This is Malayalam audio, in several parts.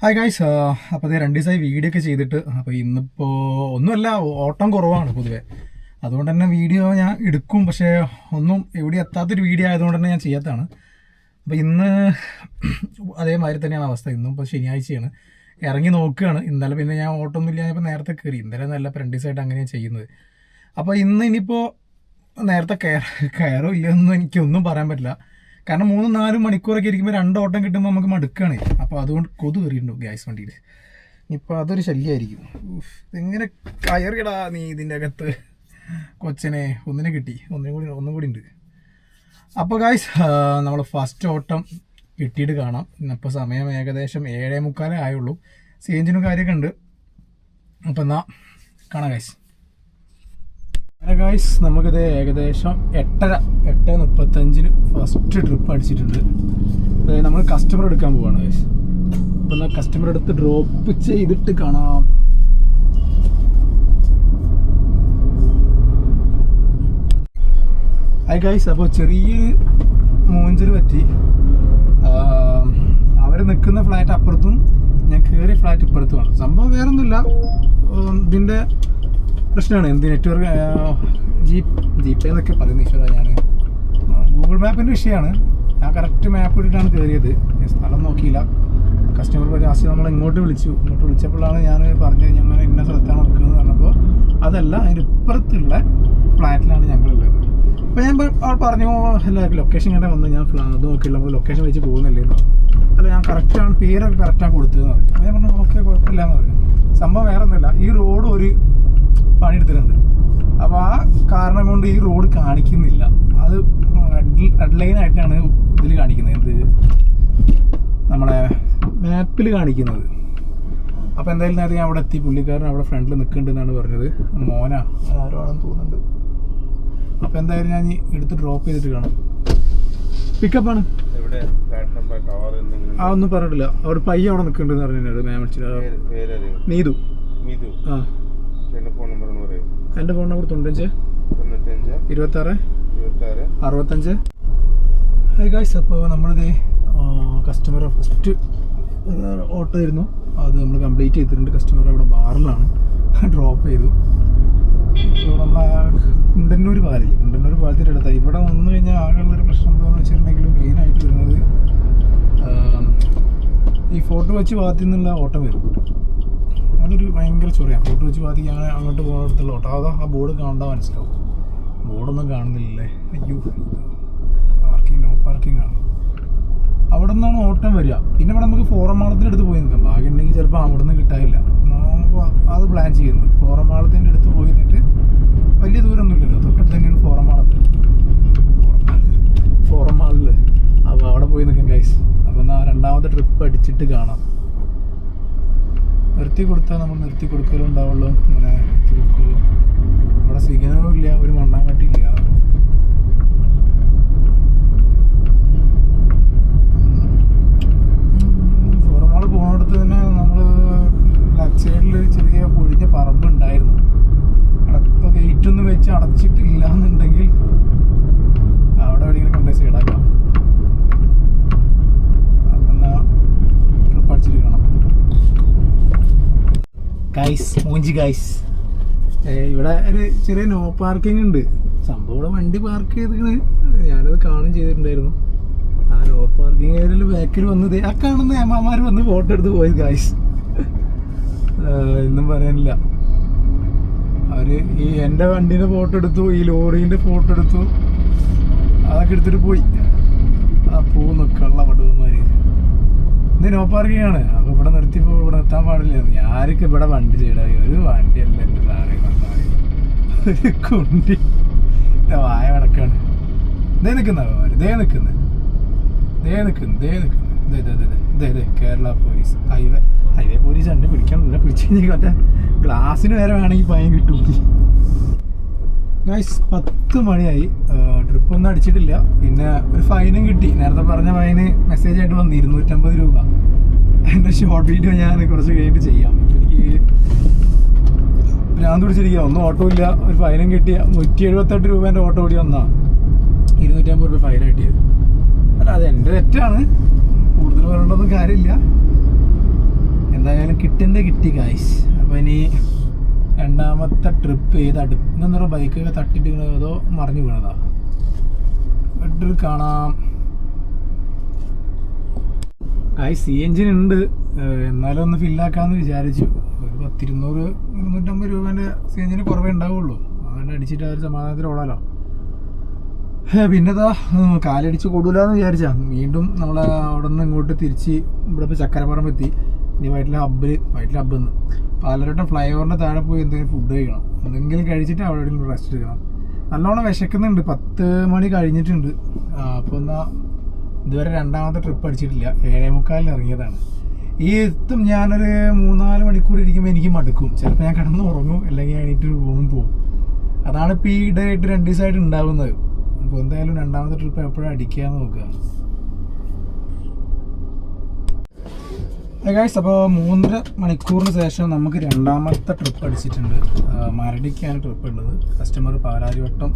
ഹായ് ഗായ്സ് അപ്പോൾ അതേ രണ്ട് ദിവസമായി വീഡിയോ ഒക്കെ ചെയ്തിട്ട് അപ്പോൾ ഇന്നിപ്പോൾ ഒന്നുമല്ല ഓട്ടം കുറവാണ് പൊതുവേ. അതുകൊണ്ട് തന്നെ വീഡിയോ ഞാൻ എടുക്കും പക്ഷേ ഒന്നും എവിടെ എത്താത്തൊരു വീഡിയോ ആയതുകൊണ്ട് തന്നെ ഞാൻ ചെയ്യാത്തതാണ്. അപ്പോൾ ഇന്ന് അതേമാതിരി തന്നെയാണ് അവസ്ഥ. ഇന്നും ഇപ്പോൾ ശനിയാഴ്ചയാണ്. ഇറങ്ങി നോക്കുകയാണ്. ഇന്നലെ പിന്നെ ഞാൻ ഓട്ടമൊന്നും ഞാനിപ്പോൾ നേരത്തെ കയറി. ഇന്നലെ നല്ല ഫ്രണ്ടീസായിട്ട് അങ്ങനെയാണ് ചെയ്യുന്നത്. അപ്പോൾ ഇന്ന് ഇനിയിപ്പോൾ നേരത്തെ കയറ കയറോ എനിക്കൊന്നും പറയാൻ പറ്റില്ല. കാരണം മൂന്നും നാലും മണിക്കൂറൊക്കെ ഇരിക്കുമ്പോൾ രണ്ട് ഓട്ടം കിട്ടുമ്പോൾ നമുക്ക് മടുക്കുകയാണ് അപ്പോൾ അതുകൊണ്ട് കൊതു കയറിയിട്ടുണ്ടോ ഗ്യാസ് വണ്ടിയിൽ ഇനിയിപ്പോൾ അതൊരു ശല്യമായിരിക്കും എങ്ങനെ കയറിയടാ നീ ഇതിന്റെ അകത്ത്? കൊച്ചനെ ഒന്നിനെ കിട്ടി. ഒന്നിനും കൂടി ഒന്നും കൂടി ഉണ്ട്. അപ്പോൾ ഗായ്സ് നമ്മൾ ഫസ്റ്റ് ഓട്ടം കിട്ടിയിട്ട് കാണാം. ഇന്നിപ്പോൾ സമയം ഏകദേശം ഏഴേ മുക്കാലേ ആയുള്ളൂ. സേഞ്ചിനും കാര്യമൊക്കെ ഉണ്ട്. അപ്പോൾ എന്നാ കാണാം ഗായ്സ് അങ്ങനെ ഗായ്സ് നമുക്കിത് ഏകദേശം എട്ടര എട്ട് മുപ്പത്തഞ്ചിന് ഫസ്റ്റ് ട്രിപ്പ് അടിച്ചിട്ടുണ്ട്. അതായത് നമ്മൾ കസ്റ്റമർ എടുക്കാൻ പോവാണ് ഗായ്സ് അപ്പം എന്നാൽ കസ്റ്റമർ എടുത്ത് ഡ്രോപ്പ് ചെയ്തിട്ട് കാണാം. ഹായ് ഗൈസ് അപ്പോൾ ചെറിയൊരു മൂഞ്ചിൽ പറ്റി. അവർ നിൽക്കുന്ന ഫ്ലാറ്റ് അപ്പുറത്തും ഞാൻ കയറിയ ഫ്ലാറ്റ് ഇപ്പുറത്തുമാണ്. സംഭവം വേറൊന്നുമില്ല. ഇതിന്റെ പ്രശ്നമാണ്. എന്ത് നെറ്റ്വർക്ക് ജി ജി എന്നൊക്കെ പറയുന്നത് ഈശ്വര ഞാൻ ഗൂഗിൾ മാപ്പിന്റെ വിഷയമാണ്. ഞാൻ കറക്റ്റ് മാപ്പ് ഇട്ടിട്ടാണ് കയറിയത് സ്ഥലം നോക്കിയില്ല. കസ്റ്റമർ ലാസ്റ്റ് നമ്മൾ ഇങ്ങോട്ട് വിളിച്ചു. ഇങ്ങോട്ട് വിളിച്ചപ്പോഴാണ് ഞാൻ പറഞ്ഞത് ഞങ്ങൾ ഇന്ന സ്ഥലത്താണ് നിൽക്കുന്നത് പറഞ്ഞപ്പോൾ അതല്ല അതിന്റെ ഇപ്പുറത്തുള്ള ഫ്ലാറ്റിലാണ് ഞങ്ങളുള്ളത്. അപ്പോൾ ഞാൻ അവൾ പറഞ്ഞു അല്ല ലൊക്കേഷൻ കണ്ടേ വന്ന്. ഞാൻ അത് നോക്കിയില്ല. അപ്പോൾ ലൊക്കേഷൻ വെച്ച് പോകുന്നില്ലേ എന്ന് പറഞ്ഞു. അല്ല ഞാൻ കറക്റ്റാണ് പേരൊക്കെ കറക്റ്റാണ് കൊടുത്തതെന്ന് പറഞ്ഞു. അപ്പോൾ ഞാൻ പറഞ്ഞു ഓക്കെ കുഴപ്പമില്ല എന്ന് പറഞ്ഞു. സംഭവം വേറെ ഒന്നുമില്ല ഈ റോഡ് ഒരു പണിയെടുത്തിട്ടുണ്ട്. അപ്പോൾ ആ കാരണം കൊണ്ട് ഈ റോഡ് കാണിക്കുന്നില്ല. അത് റെഡ് റെഡ് ലൈൻ ആയിട്ടാണ് ഇതിൽ കാണിക്കുന്നത്. എന്ത്? നമ്മളെ മാപ്പിൽ കാണിക്കുന്നത്. അപ്പോൾ എന്തായാലും നേരത്തെ ഞാൻ അവിടെ എത്തി. പുള്ളിക്കാരൻ അവിടെ ഫ്രണ്ടിൽ നിൽക്കുന്നുണ്ടെന്നാണ് പറഞ്ഞത്. മോന. ആരോ ആണെന്ന് തോന്നുന്നുണ്ട്. അപ്പോൾ എന്തായാലും ഞാൻ എടുത്ത് ഡ്രോപ്പ് ചെയ്തിട്ട് കാണും. പിക്കപ്പാണ് ആ ഒന്നും പറഞ്ഞിട്ടില്ല. അവിടെ പയ്യ അവിടെ നിൽക്കുന്നുണ്ടെന്ന് പറഞ്ഞു മാം വിളിച്ചിട്ട് പേര് നീതു. ആ. എന്റെ ഫോൺ നമ്പർ തൊണ്ണൂറ്റഞ്ച്. ഇരുപത്താറ്. അറുപത്തഞ്ച്. ഹൈ ഗായ്സ് അപ്പോൾ നമ്മളിത് കസ്റ്റമർ ഫസ്റ്റ് ഓട്ടോ ആയിരുന്നു. അത് നമ്മൾ കംപ്ലീറ്റ് ചെയ്തിട്ടുണ്ട്. കസ്റ്റമർ അവിടെ ബാറിലാണ്. ഡ്രോപ്പ് ചെയ്തു. ഇപ്പോൾ നമ്മൾ കുണ്ടന്നൂർ പാലിൽ കുണ്ടന്നൂർ പാലത്തിന്റെ അടുത്താണ് ഇവിടെ വന്നു കഴിഞ്ഞാൽ ആകെയുള്ളൊരു പ്രശ്നം എന്താണെന്ന് വെച്ചിട്ടുണ്ടെങ്കിൽ മെയിനായിട്ട് വരുന്നത് ഈ ഫോട്ടോ വെച്ച് ഭാഗത്തു നിന്നുള്ള ഓട്ടം വരും. അതൊരു ഭയങ്കര ചൊറിയാണ് ഫോട്ടോ വെച്ച് പാതി ഞാൻ അങ്ങോട്ട് പോകുന്നിടത്തുള്ള ഓട്ടോ അതാ ആ ബോർഡ് കാണണ്ട മനസ്സിലാവും. ബോർഡൊന്നും കാണുന്നില്ലേ അയ്യോ പാർക്കിംഗ് നോ പാർക്കിംഗ് ആണ്. അവിടെ നിന്നാണ് ഓട്ടം വരിക. പിന്നെ ഇവിടെ നമുക്ക് ഫോറം മാളത്തിന്റെ അടുത്ത് പോയി നിൽക്കാം. ഭാഗ്യം ഉണ്ടെങ്കിൽ ചിലപ്പോൾ അവിടെ നിന്ന് കിട്ടാനില്ല അത് പ്ലാൻ ചെയ്യുന്നു. ഫോറം മാളത്തിന്റെ അടുത്ത് പോയി നിന്നിട്ട് വലിയ ദൂരമൊന്നുമില്ലല്ലോ. തൊട്ടടുത്ത് തന്നെയാണ് ഫോറം മാളത്ത് ഫോറം മാളിൽ അപ്പോൾ അവിടെ പോയി നിൽക്കാം ഗൈസ് അപ്പോൾ എന്നാൽ രണ്ടാമത്തെ ട്രിപ്പ് അടിച്ചിട്ട് കാണാം. നിർത്തി കൊടുത്താൽ നമ്മൾ നിർത്തി കൊടുക്കലുണ്ടാവുള്ളൂ. ഇങ്ങനെ നിർത്തി കൊടുക്കുള്ളൂ ഇവിടെ സിഗ്നലും ഇല്ല ഒരു മണ്ണാങ്കട്ടിയില്ല. ഫോറമാൾ പോകുന്നിടത്ത് തന്നെ നമ്മൾ ലെഫ്റ്റ് സൈഡിൽ ചെറിയ പൊഴിഞ്ഞ പറമ്പ് ഉണ്ടായിരുന്നു അവിടെ ഇപ്പോൾ ഗേറ്റ് ഒന്നും വെച്ച് അടച്ചിട്ടില്ല എന്നുണ്ടെങ്കിൽ അവിടെ എവിടെയെങ്കിലും കൊണ്ടുപോയി സൈഡാക്കാം അപ്പം എന്നാ ട്രിപ്പ് അടിച്ചിട്ട് കാണാം മൂഞ്ചി ഗൈസ് ഇവിടെ ഒരു ചെറിയ നോ പാർക്കിംഗ് ഉണ്ട്. സംഭവം ഇവിടെ വണ്ടി പാർക്ക് ചെയ്തിട്ട് ഞാനത് കാണും ചെയ്തിട്ടുണ്ടായിരുന്നു. ആ നോ പാർക്കിംഗ് ഏരിയയിൽ ബാക്കിൽ വന്നത് ആ കാണുന്ന ഏമാമാർ വന്ന് ഫോട്ടോ എടുത്ത് പോയത് ഗൈസ് ഒന്നും പറയാനില്ല. അവർ ഈ എന്റെ വണ്ടീന്റെ ഫോട്ടോ എടുത്തു ഈ ലോറീന്റെ ഫോട്ടോ എടുത്തു. അതൊക്കെ എടുത്തിട്ട് പോയി. ആ പോകുന്നു നിൽക്കള്ള പടുവന്മാർ ഇത് നോ പാർക്കിംഗ് ആണ്. ഇവിടെ നിർത്തി ഇവിടെ നിർത്താൻ പാടില്ല. ഞാനൊക്കെ ഇവിടെ വണ്ടി ചെയ്യടാ? ഒരു വണ്ടിയല്ല എന്റെ സാറേ കൊണ്ടുപോയി. ഒരു കുണ്ടി. എന്റെ വായ വടക്കാണ് ദേ നിൽക്കുന്നോ ദേ നിൽക്കുന്നു. ദേ നിൽക്കുന്നു ദേ നിൽക്കുന്നു. ദേ ദേ ദേ, ദേ ദേ Kerala police. Highway highway police എന്നെ പിടിക്കാൻ പിടിച്ചു കഴിഞ്ഞാൽ മറ്റേ ഗ്ലാസ്സിന് വരെ വേണമെങ്കിൽ ഭയം കിട്ടും. ഗൈസ് പത്ത് മണിയായി. ട്രിപ്പ് ഒന്നും അടിച്ചിട്ടില്ല. പിന്നെ ഒരു ഫൈനും കിട്ടി. നേരത്തെ പറഞ്ഞ ഫൈന് മെസ്സേജ് ആയിട്ട് വന്നു. ഇരുന്നൂറ്റമ്പത് രൂപ. എന്റെ ഷോർട്ട് വീഡിയോ ഞാൻ കുറച്ച് കഴിഞ്ഞിട്ട് ചെയ്യാം. എനിക്ക് ഭ്രാന്ത് പിടിച്ചിരിക്കുക ഒന്നും ഓട്ടോ ഇല്ല. ഒരു ഫൈനും കിട്ടിയ നൂറ്റി എഴുപത്തെട്ട് രൂപേന്റെ ഓട്ടോ ഓടി വന്നാ ഇരുന്നൂറ്റമ്പത് രൂപ ഫൈൻ കിട്ടിയത് അല്ല അത് എന്റെ തെറ്റാണ്. കൂടുതൽ പറയേണ്ടതൊന്നും കാര്യമില്ല. എന്തായാലും കിട്ടിന്റെ കിട്ടി കാശ് അപ്പോൾ ഇനി രണ്ടാമത്തെ ട്രിപ്പ് ഏത് അടുത്ത് ബൈക്കൊക്കെ തട്ടിട്ട് വീണതോ അതോ മറിഞ്ഞു വീണതാ? കാണാം. കായ് സി എഞ്ചിൻ ഉണ്ട്. എന്നാലും ഒന്ന് ഫില്ലാക്കാന്ന് വിചാരിച്ചു. ഒരു പത്തിരുന്നൂറ് ഇരുന്നൂറ്റമ്പത് രൂപേന്റെ സി എഞ്ചിന് കുറവേ ഉണ്ടാവുള്ളൂ. അതുകൊണ്ട് അടിച്ചിട്ട് അതൊരു ഏഹ് പിന്നെതാ ഉം, കാലടിച്ച് കൊടുക്കില്ലെന്ന് വിചാരിച്ചാ. വീണ്ടും നമ്മൾ അവിടെ നിന്ന് ഇങ്ങോട്ട് തിരിച്ച് ഇവിടെ ഇപ്പോൾ ചക്കരപ്പുറം എത്തി. ഇനി വയറ്റിലെ ഹബ്ബിൽ വയറ്റിലെ ഹബ്ബ് നിന്ന് പാലരോട്ടം ഫ്ലൈ ഓവറിന്റെ താഴെ പോയി എന്തെങ്കിലും ഫുഡ് കഴിക്കണം. എന്തെങ്കിലും കഴിച്ചിട്ട് അവിടെ എവിടെയെങ്കിലും റെസ്റ്റ് എടുക്കണം. നല്ലോണം വിശക്കുന്നുണ്ട്. പത്ത് മണി കഴിഞ്ഞിട്ടുണ്ട്. അപ്പോൾ എന്നാ ഇതുവരെ രണ്ടാമത്തെ ട്രിപ്പ് അടിച്ചിട്ടില്ല. ഏഴേ മുക്കാലിൽ ഇറങ്ങിയതാണ്. ഈ എത്തും ഞാനൊരു മൂന്നാൽ മണിക്കൂർ ഇരിക്കുമ്പോൾ എനിക്ക് മടുക്കും. ചിലപ്പോൾ ഞാൻ കിടന്ന് ഉറങ്ങും. അല്ലെങ്കിൽ എണീറ്റ് റൂമും പോകും അതാണ് ഇപ്പോൾ ഈ ഇടയായിട്ട് രണ്ട് ദിവസമായിട്ട് ഉണ്ടാവുന്നത്. അപ്പോൾ എന്തായാലും രണ്ടാമത്തെ ട്രിപ്പ് എപ്പോഴും അടിക്കാന്ന് നോക്കുക. ഗൈസ് അപ്പോൾ മൂന്നര മണിക്കൂറിന് ശേഷം നമുക്ക് രണ്ടാമത്തെ ട്രിപ്പ് അടിച്ചിട്ടുണ്ട്. മരടിക്കാണ് ട്രിപ്പ് ഉള്ളത് കസ്റ്റമർ പാലാരിവട്ടം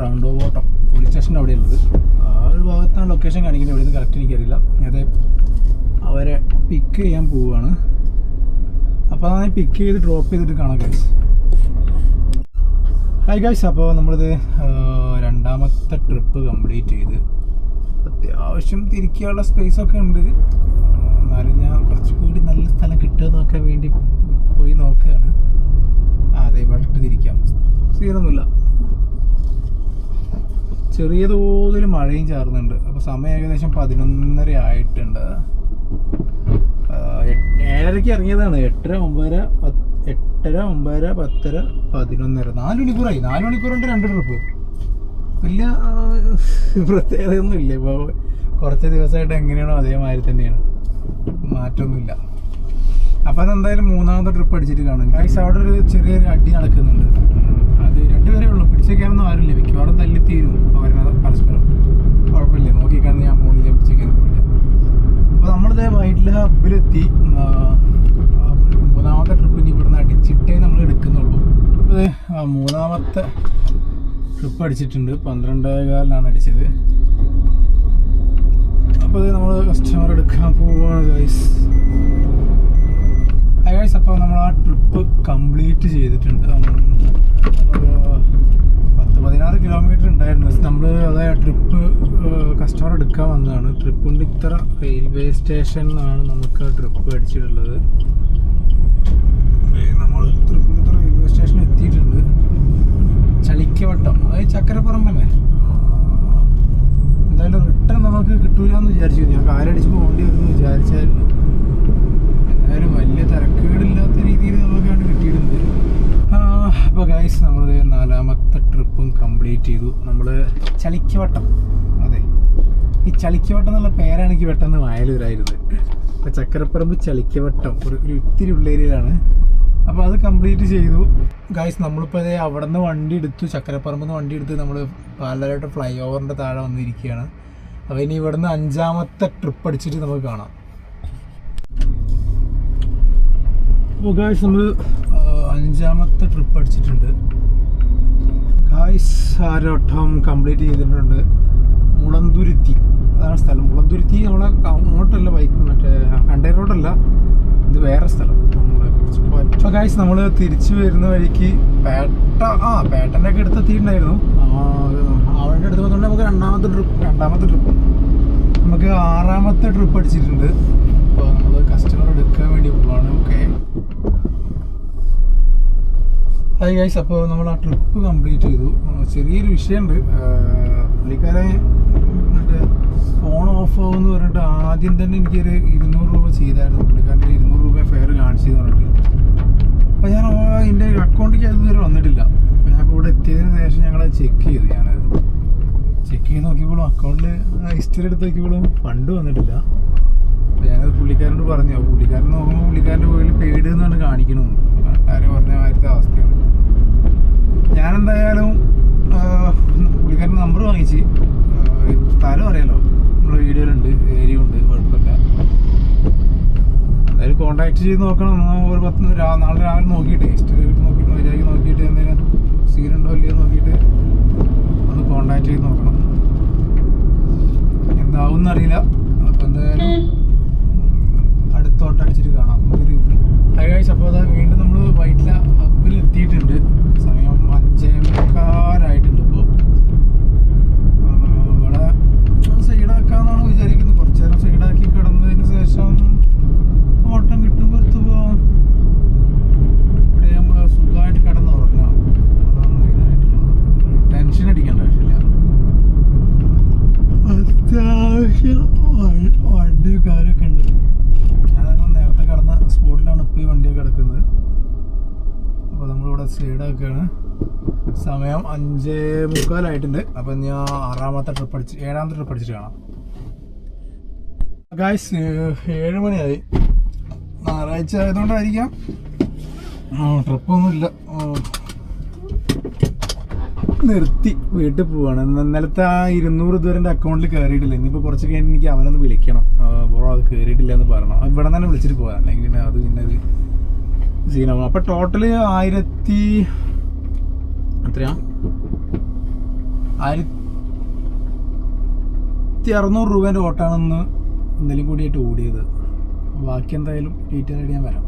റൗണ്ട് ഓട്ടം പോലീസ് സ്റ്റേഷന്റെ അവിടെ ഉള്ളത്. ആ ഒരു ഭാഗത്താണ് ലൊക്കേഷൻ കാണിക്കുന്നത്. എവിടെ നിന്ന് കറക്റ്റ് എനിക്കറിയില്ല അതെ അവരെ പിക്ക് ചെയ്യാൻ പോവുകയാണ്. അപ്പോൾ അതാണ് പിക്ക് ചെയ്ത് ഡ്രോപ്പ് ചെയ്തിട്ട് കാണാം ഗൈസ് ഹായ് ഗൈസ് അപ്പോൾ നമ്മളിത് രണ്ടാമത്തെ ട്രിപ്പ് കംപ്ലീറ്റ് ചെയ്ത് അത്യാവശ്യം തിരിക്കാനുള്ള സ്പേസ് ഒക്കെ ഉണ്ട്. എന്നാലും ഞാൻ കുറച്ചുകൂടി നല്ല സ്ഥലം കിട്ടുമെന്നൊക്കെ നോക്കാൻ വേണ്ടി പോയി നോക്കുകയാണ്. ആ അതെ ഇവിടെ ഇട്ട് തിരിക്കാം. സീനൊന്നുമില്ല ചെറിയ തോതിൽ മഴയും ചാറുന്നുണ്ട്. അപ്പോൾ സമയം ഏകദേശം പതിനൊന്നര ആയിട്ടുണ്ട്. ഏഴരയ്ക്ക് ഇറങ്ങിയതാണ്. എട്ടര ഒമ്പതര എട്ടര ഒമ്പതര പത്തര പതിനൊന്നര. നാല് മണിക്കൂറായി. നാല് മണിക്കൂറുണ്ട് രണ്ട് ട്രിപ്പ്. വലിയ പ്രത്യേകതയൊന്നും ഇല്ല ഇപ്പോൾ കുറച്ച് ദിവസമായിട്ട് എങ്ങനെയാണോ അതേമാതിരി തന്നെയാണ്. മാറ്റമൊന്നുമില്ല. അപ്പം അതെന്തായാലും മൂന്നാമത്തെ ട്രിപ്പ് അടിച്ചിട്ട് കാണും. ഗൈസ് അവിടെ ഒരു ചെറിയൊരു അടി നടക്കുന്നുണ്ട്. അത് രണ്ടുപേരേ ഉള്ളൂ. പിടിച്ചേക്കാനൊന്നും ആരും ആരുമില്ല. മിക്കവാറും തല്ലിത്തീരും അവരുടെ പരസ്പരം. കുഴപ്പമില്ല. നോക്കിക്കാണ് ഞാൻ പോണില്ല പിടിച്ചേക്കാൻ പോണില്ല അപ്പൊ നമ്മളിത് വൈറ്റിലെ ഹബിലെത്തി മൂന്നാമത്തെ ട്രിപ്പ് ഇനി ഇവിടുന്ന് അടിച്ചിട്ടേ നമ്മൾ എടുക്കുന്നുള്ളൂ. അപ്പൊ ഇത് മൂന്നാമത്തെ ട്രിപ്പ് അടിച്ചിട്ടുണ്ട്. പന്ത്രണ്ടേകാലിനാണ് അടിച്ചത്. അപ്പോൾ നമ്മൾ കസ്റ്റമർ എടുക്കാൻ പോവുകയാണ് ഗൈസ് ഗൈസ് അപ്പോൾ നമ്മൾ ആ ട്രിപ്പ് കംപ്ലീറ്റ് ചെയ്തിട്ടുണ്ട്. പത്ത് പതിനാറ് കിലോമീറ്റർ ഉണ്ടായിരുന്നു. നമ്മൾ അതായത് ട്രിപ്പ് കസ്റ്റമർ എടുക്കാൻ വന്നതാണ്. ഇത്ര റെയിൽവേ സ്റ്റേഷനിലാണ് നമുക്ക് ആ ട്രിപ്പ് അടിച്ചിട്ടുള്ളത് നമ്മൾ തൃപ്പൂണിത്തുറ റെയിൽവേ സ്റ്റേഷനിൽ എത്തിയിട്ടുണ്ട്. ചളിക്കവട്ടം. അതായത് ചക്കരപ്പുറം തന്നെ എന്തായാലും റിട്ടേൺ നമുക്ക് കിട്ടൂല എന്ന് വിചാരിച്ചു ഞാൻ കാലടിച്ച് പോകേണ്ടി വരുമെന്ന് വിചാരിച്ചായിരുന്നു. എന്തായാലും വലിയ തിരക്കുകളില്ലാത്ത രീതിയിൽ നമുക്ക് കണ്ട് കിട്ടിയിട്ടുണ്ട് അപ്പോൾ ഗൈസ് നമ്മളത് നാലാമത്തെ ട്രിപ്പും കംപ്ലീറ്റ് ചെയ്തു. നമ്മൾ ചളിക്കവട്ടം. അതെ. ഈ ചളിക്കവട്ടം എന്നുള്ള പേരാണ് എനിക്ക് പെട്ടെന്ന് വായലൂരായിരുന്നത് അപ്പോൾ ചക്കരപ്പറമ്പ് ചളിക്കവട്ടം ഒരു ഒരു ഇത്തിരി ഉള്ളേരിയയിലാണ് അപ്പോൾ അത് കംപ്ലീറ്റ് ചെയ്തു. ഗൈസ് നമ്മളിപ്പോൾ അതേ അവിടെ നിന്ന് വണ്ടി എടുത്തു. ചക്കരപ്പറമ്പിൽ നിന്ന് വണ്ടി എടുത്ത് നമ്മൾ പാലായിട്ട് ഫ്ലൈ ഓവറിന്റെ താഴെ വന്നിരിക്കുകയാണ്. അപ്പോൾ ഇനി ഇവിടുന്ന് അഞ്ചാമത്തെ ട്രിപ്പ് അടിച്ചിട്ട് നമുക്ക് കാണാം. അപ്പോൾ ഗായ്സ് നമ്മൾ അഞ്ചാമത്തെ ട്രിപ്പ് അടിച്ചിട്ടുണ്ട്. ഗായ്സ് ആരോട്ടം കംപ്ലീറ്റ് ചെയ്തിട്ടുണ്ട്. മുളന്തുരുത്തി. അതാണ് സ്ഥലം. മുളന്തുരുത്തി നമ്മളെ അങ്ങോട്ടല്ല ബൈക്ക് മറ്റേ കണ്ടെയ്നർ റോഡല്ല ഇത് വേറെ സ്ഥലം. അപ്പോൾ ഗായ്സ് നമ്മൾ തിരിച്ചു വരുന്ന വഴിക്ക് പേട്ട ആ പേട്ടന്റെ ഒക്കെ അടുത്ത് എത്തിയിട്ടുണ്ടായിരുന്നു അവളുടെ അടുത്ത് വന്നുകൊണ്ട് നമുക്ക് രണ്ടാമത്തെ ട്രിപ്പ് രണ്ടാമത്തെ ട്രിപ്പ് നമുക്ക് ആറാമത്തെ ട്രിപ്പ് അടിച്ചിട്ടുണ്ട്. എടുക്കാൻ വേണ്ടി പോവാണ്. ഓക്കെ. ഹായ് ഗൈസ് അപ്പോൾ നമ്മൾ ആ ട്രിപ്പ് കംപ്ലീറ്റ് ചെയ്തു ചെറിയൊരു വിഷയമുണ്ട് പുള്ളിക്കാരെ മറ്റേ ഫോൺ ഓഫ് ആവുമെന്ന് പറഞ്ഞിട്ട് ആദ്യം തന്നെ എനിക്കൊരു ഇരുന്നൂറ് രൂപ ചെയ്തായിരുന്നു. പുള്ളിക്കാരന്റെ ഇരുന്നൂറ് രൂപ ഫെയർ കാണിച്ചെന്ന് പറഞ്ഞിട്ട്. അപ്പോൾ ഞാൻ എന്റെ അക്കൗണ്ടിലേക്ക് അത് ഇതുവരെ വന്നിട്ടില്ല. അപ്പോൾ ഞാൻ ഇവിടെ എത്തിയതിന് ശേഷം ഞങ്ങൾ ചെക്ക് ചെയ്തു. ഞാനത് ചെക്ക് ചെയ്ത് നോക്കിയപ്പോഴും അക്കൗണ്ടിൽ ഹിസ്റ്ററി എടുത്ത് നോക്കിയപ്പോഴും ഫണ്ട് വന്നിട്ടില്ല. ഞാനത് പുള്ളിക്കാരനോട് പറഞ്ഞു. പുള്ളിക്കാരൻ നോക്കുമ്പോൾ പുള്ളിക്കാരന്റെ പോയിൽ പെയ്ഡ് എന്നാണ് കാണിക്കണമെന്ന് ആരും പറഞ്ഞ മാതിരത്തെ അവസ്ഥയാണ്. ഞാനെന്തായാലും പുള്ളിക്കാരൻ നമ്പർ വാങ്ങിച്ച് സ്ഥലം അറിയാലോ. നമ്മുടെ വീഡിയോയിലുണ്ട് ഏരിയ ഉണ്ട് കുഴപ്പമില്ല. എന്തായാലും കോൺടാക്ട് ചെയ്ത് നോക്കണം. ഒരു പത്ത് നാളെ രാവിലെ നോക്കിയിട്ട് ഹിസ്റ്ററി നോക്കിയിട്ട് മര്യാദയ്ക്ക് നോക്കിയിട്ട് എന്തെങ്കിലും സീനുണ്ടോ ഇല്ലയോ നോക്കിയിട്ട് ഒന്ന് കോൺടാക്ട് ചെയ്ത് നോക്കണം. എന്താവും എന്നറിയില്ല അപ്പം എന്തായാലും പറ്റില്ല ഹബ്ബിൽ സൈഡാക്കുകയാണ് സമയം അഞ്ചേ മുക്കാലായിട്ടുണ്ട്. അപ്പം ഞാൻ ആറാമത്തെ ട്രിപ്പ് അടിച്ച് ഏഴാമത്തെ ട്രിപ്പ് അടിച്ചിട്ട് കാണാം. ഗായ്സ് ഏഴ് മണിയായി. ഞായറാഴ്ച ആയതുകൊണ്ടായിരിക്കാം. ട്രിപ്പൊന്നുമില്ല നിർത്തി വീട്ടിൽ പോവാണ്. ഇന്ന് ഇന്നലത്തെ ആ ഇരുന്നൂറ് ഇതുവരെ അക്കൗണ്ടിൽ കയറിയിട്ടില്ല ഇനിയിപ്പോൾ കുറച്ച് കഴിഞ്ഞ് എനിക്ക് അവനൊന്ന് വിളിക്കണം. ബ്രോ അത് കയറിയിട്ടില്ല എന്ന് പറയണം ഇവിടെ തന്നെ വിളിച്ചിട്ട് പോകാം അല്ലെങ്കിൽ പിന്നെ അത് പിന്നെ സീനാവും അപ്പൊ ടോട്ടൽ ആയിരത്തി എത്രയാ? ആയിരത്തി അറുന്നൂറ് രൂപേന്റെ ഓട്ടാണെന്ന് എന്തെങ്കിലും കൂടിയായിട്ട് ഓടിയത്. ബാക്കി എന്തായാലും ഡീറ്റെയിൽ ആയിട്ട് ഞാൻ വരാം.